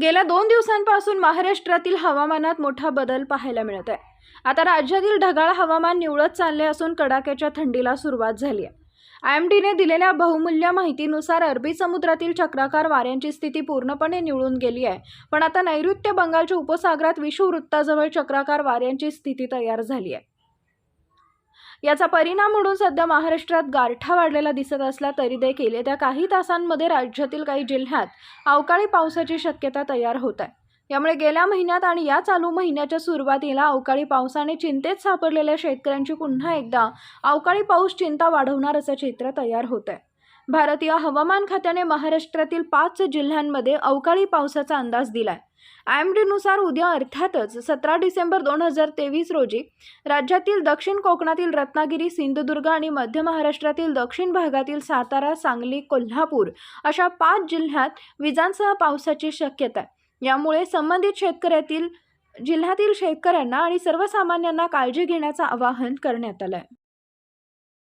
गेल्या दोन दिवसांपासून महाराष्ट्रातील हवामानात मोठा बदल पाहायला मिळत आहे. आता राज्यातील ढगाळ हवामान निवळत चालले असून कडाक्याच्या थंडीला सुरुवात झाली आहे. आय एम डीने दिलेल्या बहुमूल्य माहितीनुसार अरबी समुद्रातील चक्राकार वाऱ्यांची स्थिती पूर्णपणे निवळून गेली आहे. पण आता नैऋत्य बंगालच्या उपसागरात विषुववृत्ताजवळ चक्राकार वाऱ्यांची स्थिती तयार झाली आहे. याचा परिणाम म्हणून सध्या महाराष्ट्रात गारठा वाढलेला दिसत असला तरी देखील येत्या काही तासांमध्ये राज्यातील काही जिल्ह्यात अवकाळी पावसाची शक्यता तयार होत आहे. यामुळे गेल्या महिन्यात आणि या चालू महिन्याच्या सुरुवातीला अवकाळी पावसाने चिंतेत सापडलेल्या शेतकऱ्यांची पुन्हा एकदा अवकाळी पाऊस चिंता वाढवणार असं चित्र तयार होत आहे. भारतीय हवामान खात्याने महाराष्ट्रातील पाच जिल्ह्यांमध्ये अवकाळी पावसाचा अंदाज दिलाय. आय एम डीनुसार उद्या अर्थातच सतरा डिसेंबर दोन हजार तेवीस रोजी राज्यातील दक्षिण कोकणातील रत्नागिरी सिंधुदुर्ग आणि मध्य महाराष्ट्रातील दक्षिण भागातील सातारा सांगली कोल्हापूर अशा पाच जिल्ह्यात विजांसह पावसाची शक्यता आहे. यामुळे संबंधित शेतकऱ्यातील जिल्ह्यातील शेतकऱ्यांना आणि सर्वसामान्यांना काळजी घेण्याचं आवाहन करण्यात आलं आहे